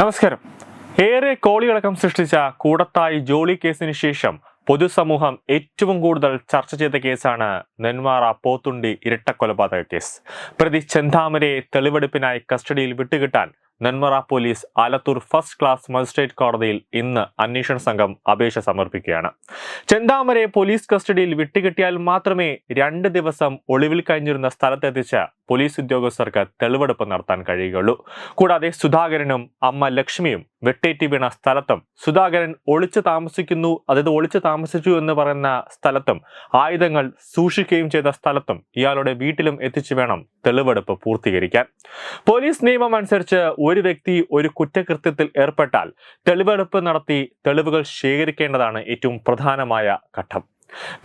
നമസ്കാരം. ഏറെ കോളിളക്കം സൃഷ്ടിച്ച കൂടത്തായി ജോളി കേസിന് ശേഷം പൊതുസമൂഹം ഏറ്റവും കൂടുതൽ ചർച്ച ചെയ്ത കേസാണ് നെന്മാറ പോത്തുണ്ടി ഇരട്ടക്കൊലപാതക കേസ്. പ്രതി ചെന്താമരയെ തെളിവെടുപ്പിനായി കസ്റ്റഡിയിൽ വിട്ടുകിട്ടാൻ Nenmara police Alathur first class magistrate കോടതിയിൽ ഇന്ന് അന്വേഷണ സംഘം അപേക്ഷ സമർപ്പിക്കുകയാണ്. ചെന്താമരെ പോലീസ് കസ്റ്റഡിയിൽ വിട്ടുകിട്ടിയാൽ മാത്രമേ രണ്ട് ദിവസം ഒളിവിൽ കഴിഞ്ഞിരുന്ന സ്ഥലത്തെത്തിച്ച പോലീസ് ഉദ്യോഗസ്ഥർക്ക് തെളിവെടുപ്പ് നടത്താൻ കഴിയുകയുള്ളൂ. കൂടാതെ സുധാകരനും അമ്മ ലക്ഷ്മിയും വെട്ടേറ്റി വീണ സ്ഥലത്തും സുധാകരൻ ഒളിച്ചു താമസിക്കുന്നു അതായത് ഒളിച്ചു താമസിച്ചു എന്ന് പറയുന്ന സ്ഥലത്തും ആയുധങ്ങൾ സൂക്ഷിക്കുകയും ചെയ്ത സ്ഥലത്തും ഇയാളുടെ വീട്ടിലും എത്തിച്ചു വേണം തെളിവെടുപ്പ് പൂർത്തീകരിക്കാൻ. പോലീസ് നിയമം അനുസരിച്ച് ഒരു വ്യക്തി ഒരു കുറ്റകൃത്യത്തിൽ ഏർപ്പെട്ടാൽ തെളിവെടുപ്പ് നടത്തി തെളിവുകൾ ശേഖരിക്കേണ്ടതാണ് ഏറ്റവും പ്രധാനമായ ഘട്ടം.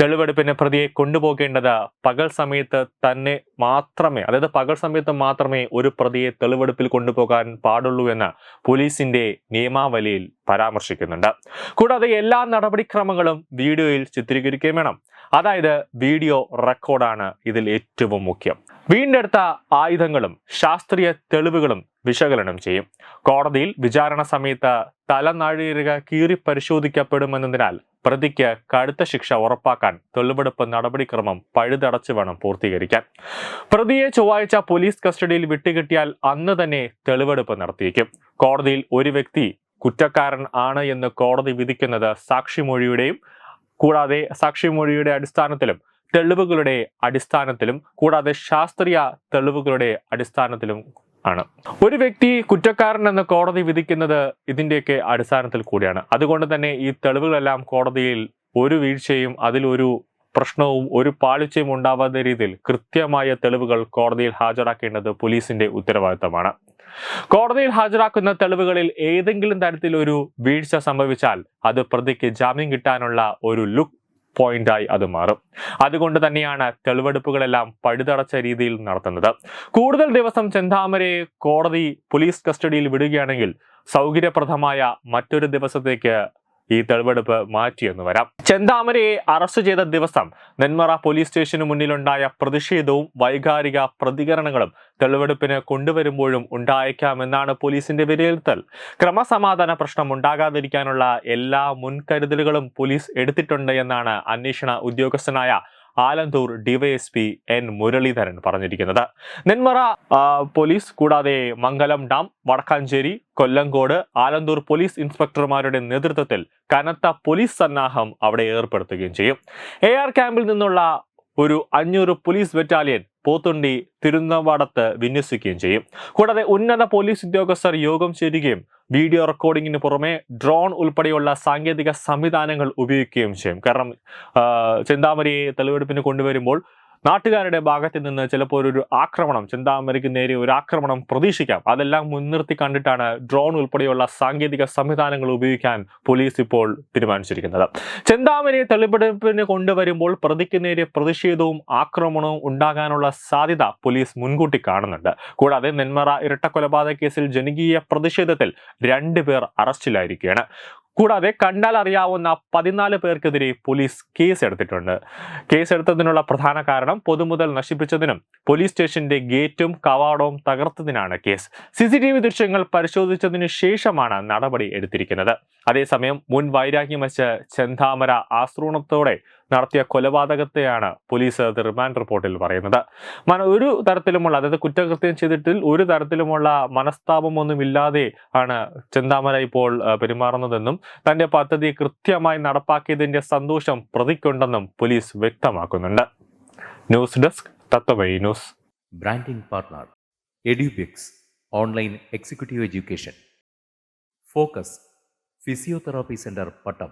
തെളിവെടുപ്പിന് പ്രതിയെ കൊണ്ടുപോകേണ്ടത് പകൽ സമയത്ത് തന്നെ മാത്രമേ അതായത് പകൽ സമയത്ത് മാത്രമേ ഒരു പ്രതിയെ തെളിവെടുപ്പിൽ കൊണ്ടുപോകാൻ പാടുള്ളൂ എന്ന് പോലീസിന്റെ നിയമാവലിയിൽ പരാമർശിക്കുന്നുണ്ട്. കൂടാതെ എല്ലാ നടപടിക്രമങ്ങളും വീഡിയോയിൽ ചിത്രീകരിക്കുകയും വേണം. അതായത് വീഡിയോ റെക്കോർഡാണ് ഇതിൽ ഏറ്റവും മുഖ്യം. വീണ്ടെടുത്ത ആയുധങ്ങളും ശാസ്ത്രീയ തെളിവുകളും വിശകലനം ചെയ്യും. കോടതിയിൽ വിചാരണ സമയത്ത് തലനാഴിക കീറി പരിശോധിക്കപ്പെടുമെന്നതിനാൽ പ്രതിക്ക് കടുത്ത ശിക്ഷ ഉറപ്പാക്കാൻ തെളിവെടുപ്പ് നടപടിക്രമം പഴുതടച്ചു വേണം പൂർത്തീകരിക്കാൻ. പ്രതിയെ ചൊവ്വാഴ്ച പോലീസ് കസ്റ്റഡിയിൽ വിട്ടുകിട്ടിയാൽ അന്ന് തന്നെ തെളിവെടുപ്പ് നടത്തിയേക്കും. കോടതിയിൽ ഒരു വ്യക്തി കുറ്റക്കാരൻ ആണ് എന്ന് കോടതി വിധിക്കുന്നത് സാക്ഷിമൊഴിയുടെയും കൂടാതെ സാക്ഷിമൊഴിയുടെ അടിസ്ഥാനത്തിലും തെളിവുകളുടെ അടിസ്ഥാനത്തിലും കൂടാതെ ശാസ്ത്രീയ തെളിവുകളുടെ അടിസ്ഥാനത്തിലും ആണ്. ഒരു വ്യക്തി കുറ്റക്കാരൻ എന്ന് കോടതി വിധിക്കുന്നത് ഇതിന്റെയൊക്കെ അടിസ്ഥാനത്തിൽ കൂടിയാണ്. അതുകൊണ്ട് തന്നെ ഈ തെളിവുകളെല്ലാം കോടതിയിൽ ഒരു വീഴ്ചയും അതിലൊരു പ്രശ്നവും ഒരു പാളിച്ചയും ഉണ്ടാവാത്ത രീതിയിൽ കൃത്യമായ തെളിവുകൾ കോടതിയിൽ ഹാജരാക്കേണ്ടത് പോലീസിന്റെ ഉത്തരവാദിത്തമാണ്. കോടതിയിൽ ഹാജരാക്കുന്ന തെളിവുകളിൽ ഏതെങ്കിലും തരത്തിലൊരു വീഴ്ച സംഭവിച്ചാൽ അത് പ്രതിക്ക് ജാമ്യം കിട്ടാനുള്ള ഒരു ലുക്ക് പോയിന്റായി അത് മാറും. അതുകൊണ്ട് തന്നെയാണ് തെളിവെടുപ്പുകളെല്ലാം പഴുതടച്ച രീതിയിൽ നടത്തുന്നത്. കൂടുതൽ ദിവസം ചെന്താമരയെ കോടതി പോലീസ് കസ്റ്റഡിയിൽ വിടുകയാണെങ്കിൽ സൗകര്യപ്രദമായ മറ്റൊരു ദിവസത്തേക്ക് ഈ തെളിവെടുപ്പ് മാറ്റിയെന്ന് വരാം. ചെന്താമരയെ അറസ്റ്റ് ചെയ്ത ദിവസം നെന്മറ പോലീസ് സ്റ്റേഷന് മുന്നിലുണ്ടായ പ്രതിഷേധവും വൈകാരിക പ്രതികരണങ്ങളും തെളിവെടുപ്പിന് കൊണ്ടുവരുമ്പോഴും ഉണ്ടായേക്കാമെന്നാണ് പോലീസിന്റെ വിലയിരുത്തൽ. ക്രമസമാധാന പ്രശ്നം ഉണ്ടാകാതിരിക്കാനുള്ള എല്ലാ മുൻകരുതലുകളും പോലീസ് എടുത്തിട്ടുണ്ട് എന്നാണ് അന്വേഷണ ഉദ്യോഗസ്ഥനായ ആലന്തൂർ ഡിവൈഎസ്പി എൻ മുരളീധരൻ പറഞ്ഞിരിക്കുന്നത്. നെന്മറ പോലീസ് കൂടാതെ മംഗലം ഡാം വടക്കാഞ്ചേരി കൊല്ലങ്കോട് ആലന്തൂർ പോലീസ് ഇൻസ്പെക്ടർമാരുടെ നേതൃത്വത്തിൽ കനത്ത പോലീസ് സന്നാഹം അവിടെ ഏർപ്പെടുത്തുകയും ചെയ്യും. എ ആർ ക്യാമ്പിൽ നിന്നുള്ള ഒരു അഞ്ഞൂറ് പോലീസ് ബറ്റാലിയൻ പോത്തുണ്ടി തിരുനവാടത്ത് വിന്യസിക്കുകയും ചെയ്യും. കൂടാതെ ഉന്നത പോലീസ് ഉദ്യോഗസ്ഥർ യോഗം ചേരുകയും വീഡിയോ റെക്കോർഡിങ്ങിന് പുറമെ ഡ്രോൺ ഉൾപ്പെടെയുള്ള സാങ്കേതിക സംവിധാനങ്ങൾ ഉപയോഗിക്കുകയും ചെയ്യും. കാരണം ചിന്താമരിയെ തെളിവെടുപ്പിന് കൊണ്ടുവരുമ്പോൾ നാട്ടുകാരുടെ ഭാഗത്ത് നിന്ന് ചിലപ്പോൾ ഒരു ആക്രമണം ചിന്താമരയ്ക്ക് നേരെ ഒരു ആക്രമണം പ്രതീക്ഷിക്കാം. അതെല്ലാം മുൻനിർത്തി കണ്ടിട്ടാണ് ഡ്രോൺ ഉൾപ്പെടെയുള്ള സാങ്കേതിക സംവിധാനങ്ങൾ ഉപയോഗിക്കാൻ പോലീസ് ഇപ്പോൾ തീരുമാനിച്ചിരിക്കുന്നത്. ചെന്താമരയെ തെളിവെടുപ്പിന് കൊണ്ടുവരുമ്പോൾ പ്രതിക്ക് നേരെ പ്രതിഷേധവും ആക്രമണവും ഉണ്ടാകാനുള്ള സാധ്യത പോലീസ് മുൻകൂട്ടി കാണുന്നുണ്ട്. കൂടാതെ നെന്മറ ഇരട്ടക്കൊലപാതക കേസിൽ ജനകീയ പ്രതിഷേധത്തിൽ രണ്ടുപേർ അറസ്റ്റിലായിരിക്കുകയാണ്. കൂടാതെ കണ്ടാൽ അറിയാവുന്ന പതിനാല് പേർക്കെതിരെ പോലീസ് കേസ് എടുത്തിട്ടുണ്ട് കേസ് എടുത്തതിനുള്ള പ്രധാന കാരണം പൊതുമുതൽ നശിപ്പിച്ചതിനും പോലീസ് സ്റ്റേഷന്റെ ഗേറ്റും കവാടവും തകർത്തതിനാണ് case. C C T V ദൃശ്യങ്ങൾ പരിശോധിച്ചതിനു ശേഷമാണ് നടപടി എടുത്തിരിക്കുന്നത്. അതേസമയം മുൻ വൈരാഗ്യം വെച്ച് ചെന്താമര ആശ്രൂണത്തോടെ നടത്തിയ കൊലപാതകത്തെയാണ് പോലീസ് റിമാൻഡ് റിപ്പോർട്ടിൽ പറയുന്നത്. മന ഒരു തരത്തിലുമുള്ള അതായത് കുറ്റകൃത്യം ചെയ്തിട്ടിൽ ഒരു തരത്തിലുമുള്ള മനസ്താപമൊന്നുമില്ലാതെ ആണ് ചെന്താമര ഇപ്പോൾ പെരുമാറുന്നതെന്നും തന്റെ പദ്ധതി കൃത്യമായി നടപ്പാക്കിയതിന്റെ സന്തോഷം പ്രതിക്കുണ്ടെന്നും പോലീസ് വ്യക്തമാക്കുന്നുണ്ട്. News desk Tathwamayi news. Branding partner Edubix online executive education. Focus physiotherapy centre Pattom.